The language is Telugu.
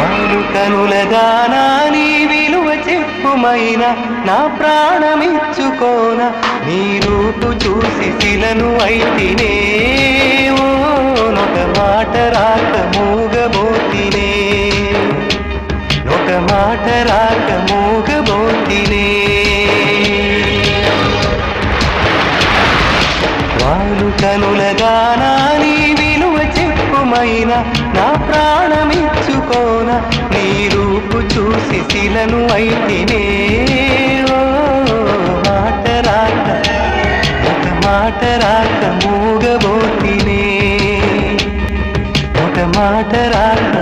వాలు కనులగానా నీ విలువ చెప్పుమైన నా ప్రాణమిచ్చుకోన నీ రూపు చూసి శిలను అయితినే. ఓ నొక మాట రాక మూగబోతినే. ఒక మాట రాక మూగబోతినే. వాలు కనులగానా నీ విలువ చెప్పుమైన నా ప్రాణమిచ్చుకో నీ రూపు చూసి శిలను అయితేనే. ఓ మాట రాక ఒక మాట రాక మూగబోతినే. ఒక మాట రాక